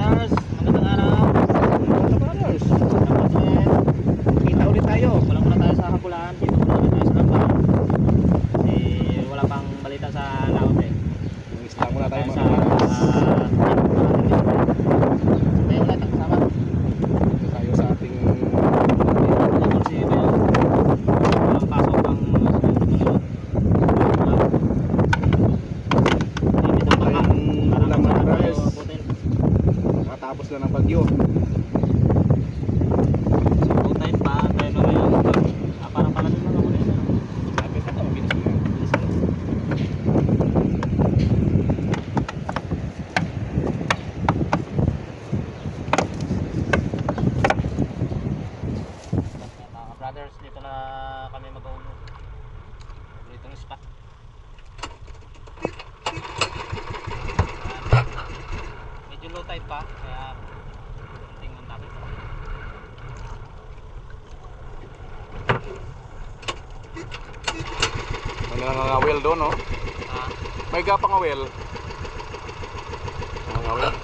Yes. May nangangawil doon, no? Ah, May gapang awil. Nangangawil.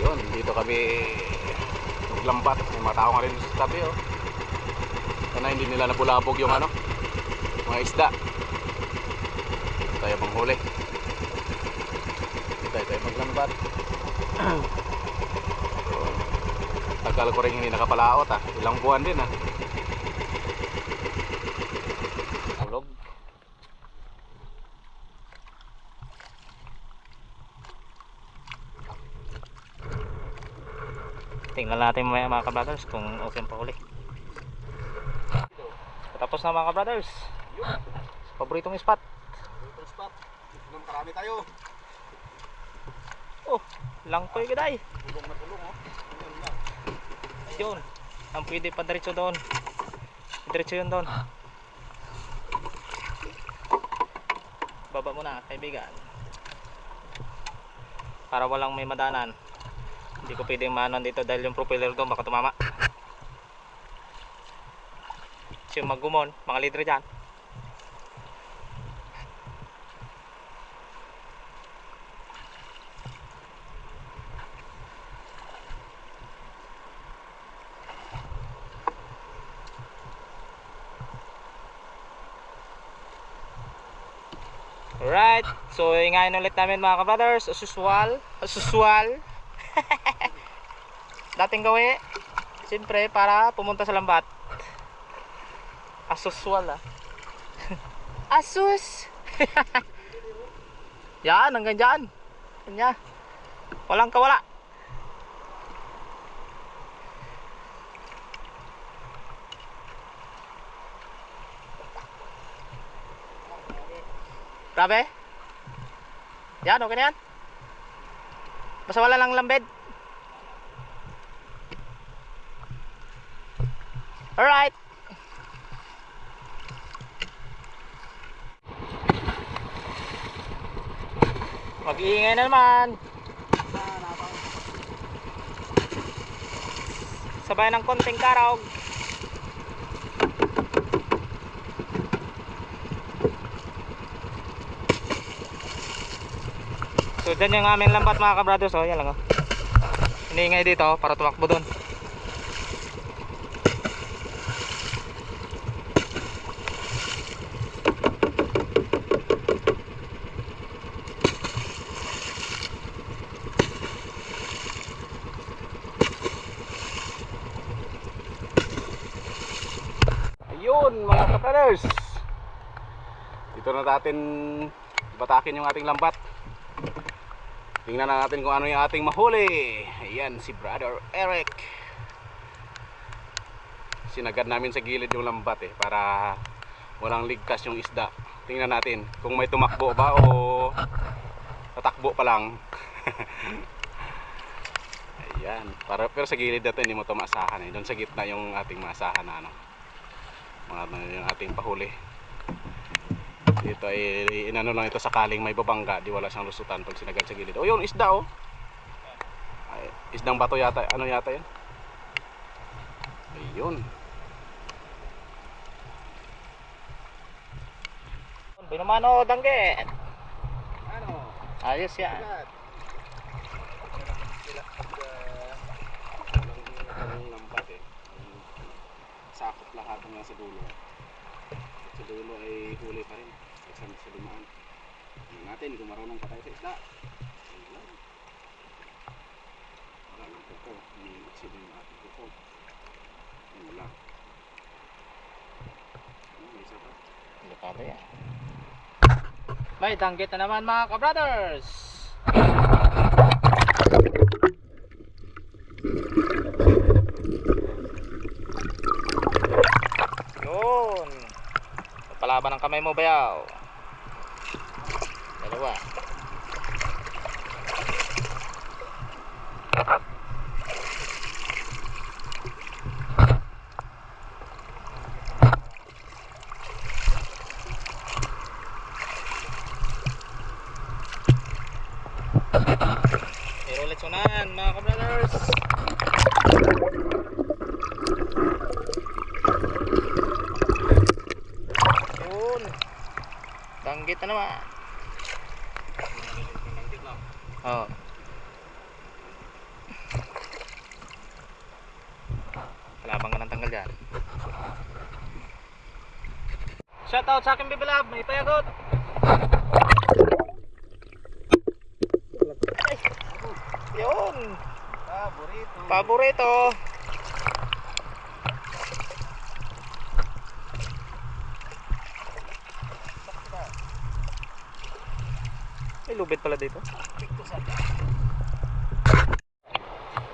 Yun, dito kami naglambat. May mga tao nga rin sa tabi, oh. Sana hindi nila nabulabog yung ano, mga isda. Dito tayo manghuli. Dito tayo, tayo maglambat. Tagal ko rin hindi nakapalaot ah. Ilang buwan din ah. ulog. Tingnan natin mamaya mga ka-brothers kung okay pa huli. Tapos na mga ka-brothers. Paboritong spot. Dito spot. Nung marami tayo. Oh, lang po yung gaday. Tulong na tulong oh. Yun. Ang pwede pa diretso doon. Diretso yun doon. Baba muna, kaibigan. Para walang may madanan. Hindi ko pwedeng maanon dito dahil yung propeller doon baka tumama. So yung maggumon, mga litre dyan. Alright, so ingayin ulit namin mga kabrothers, as usual, as usual. Dating gawi, siyempre para pumunta sa lambat. As usual ah. Asus! Yan, hanggang dyan. Kanya. Walang kawala. Grabe. Yan, okay na yan. Basta wala lang lambed. Alright. Mag-iingay na naman. Sabay ng konting karaog. So dyan yung aming lambat mga kabrothers oh, yan lang oh. Iniingay dito para tumakbo doon. Ayun mga kapaters. Dito na natin batakin yung ating lambat. Tingnan na natin kung ano yung ating mahuli. Ayan si Brother Eric. Sinagad namin sa gilid yung lambat eh para walang ligtas yung isda. Tingnan natin kung may tumakbo ba o tatakbo pa lang. Ayan. Para, pero sa gilid na ito hindi mo ito maasahan eh. Doon sa gitna yung ating maasahan na ano mga ano yung ating pahuli dito ay inano lang ito sakaling may babangga di wala siyang lusutan pag sinagad sa gilid oh yun isda oh ay, isdang bato yata ano yata yan ayun Binumano dangge. ano Ayos yan. Sakop lahat ng nasa dulo. Sa dulo ay huli pa rin. At sa, dumaan. Tingnan natin kung marunong pa tayo sa. Ayun. Wala lang kuko. Umiiksid yung ating kuko. Yun lang. Ano, may isa pa. Delikado yan. May danggit na naman mga ka-brothers. Yun. Palaban ng kamay mo bayaw. Dalawa. Pero ulit sunan mga ka-brothers. Yun. Danggit na naman. Oo. Kalabang ka ng tanggal dyan. Shoutout sa aking bibilab, may payagot. Ay, Yun. Paborito. Paborito. May lubid pala dito.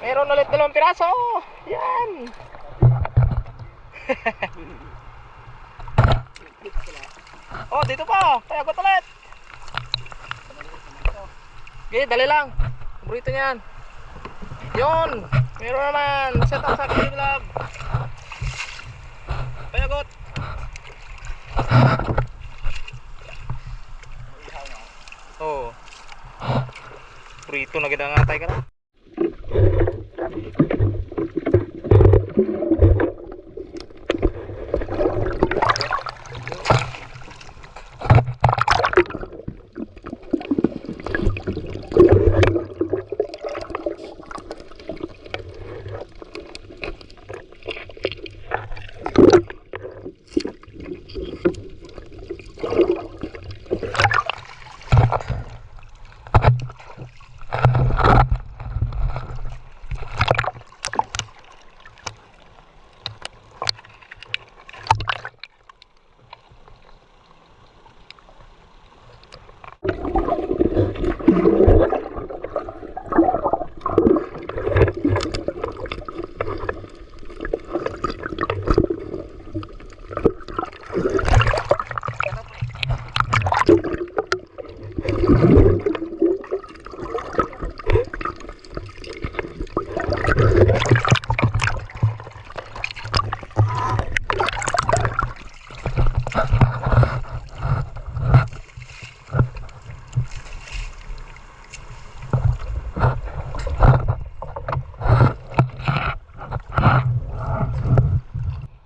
Meron ulit dalawang piraso. Yan. oh, dito pa. Payagot ulit. Okay, dali lang. Paborito niyan. Yun. Meron naman. Set up sa akin vlog. Payagot. Oo. Oh. Prito na gina nga tayo ka na.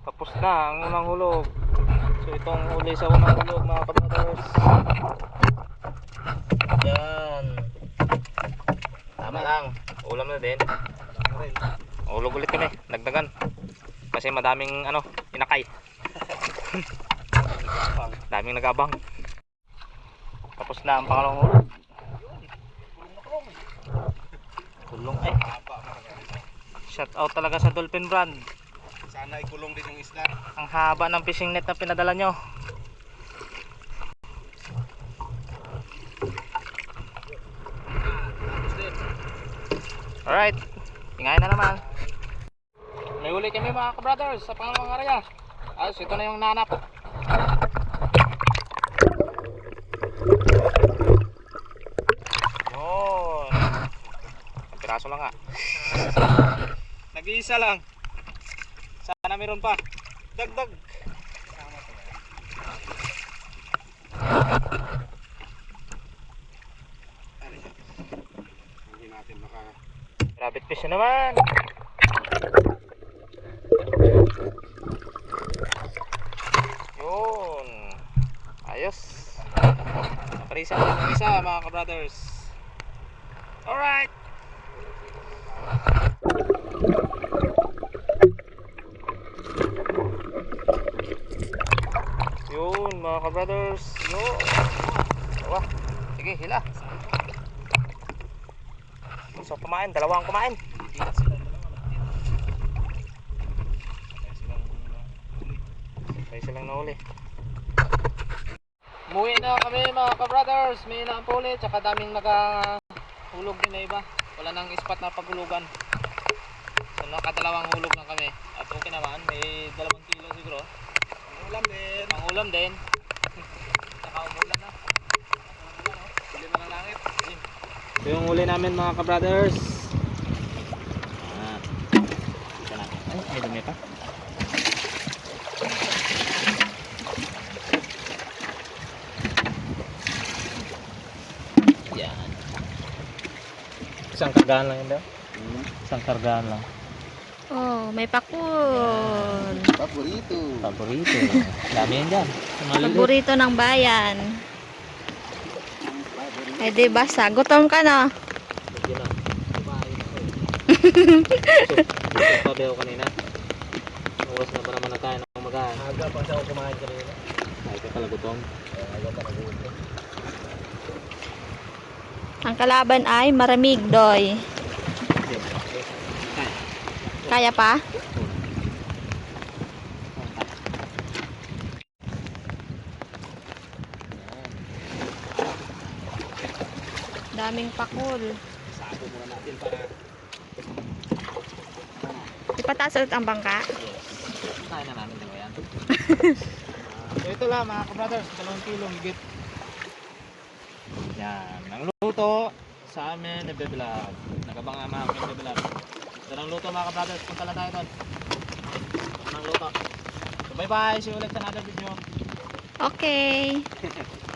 Tapos na ang unang hulog. So itong huli sa unang hulog mga kabrothers. Yan. Tama lang. Na din. Ulog ulit kami. Dagdagan. Kasi madaming ano, inakay. daming nagabang. Tapos na ang pangalawang hulog. Kulong ay. Shout out talaga sa Dolphin Brand. Sana ikulong din yung isda. Ang haba ng fishing net na pinadala nyo. Alright, tingayin na naman. May uli kami mga ka-brothers sa pangalawang area. Ayos, ito na yung nanap. Yun. Piraso lang nga. Nag-iisa lang. Sana meron pa. Dagdag. Hindi natin maka... Rabbit fish na naman. Yun. Ayos. Naparisa ko yung isa mga ka-brothers. Alright. Yun mga ka-brothers. Yun. Sige, hila. So kumain, dalawang kumain. May silang nahuli. Umuwi na kami mga ka-brothers. May naapuli. Tsaka daming nakahulog din na iba. Wala nang spot na paghulugan. So nakadalawang hulog lang kami. At okay naman. May dalawang kilo siguro. Ulam din. Pang ulam din. Tsaka umulan na. Bili na ng langit. Ito yung huli namin mga ka-brothers. Ah. Ay, may dumi pa. Yan. Isang kargaan lang yun daw? Isang kargaan lang. Oh, may pakul. Paborito. Paborito. Dami yan dyan. Paborito ng bayan. Ay, di basta. Gutom ka na. Yun na. Kumain ako eh. So, sabi ako kanina. Oras na ba naman na tayo ng umagaan? Aga pa siya ako kumain kanina. Ay, ka pala gutom. Aga pa nagutom. Ang kalaban ay maramig, doy. Kaya pa? Daming pakul. Sabo muna natin para Ipataas ulit ang bangka. kain na namin dalawa yan. so ito lang mga kabrothers, dalawang kilo higit. Yan, ang luto sa amin ni Bebelag. Nagabang nga mga amin ni Bebelag. Ito ang luto mga kabrothers, punta lang tayo doon. Ito ang luto. So bye bye, see you ulit sa another video. Okay.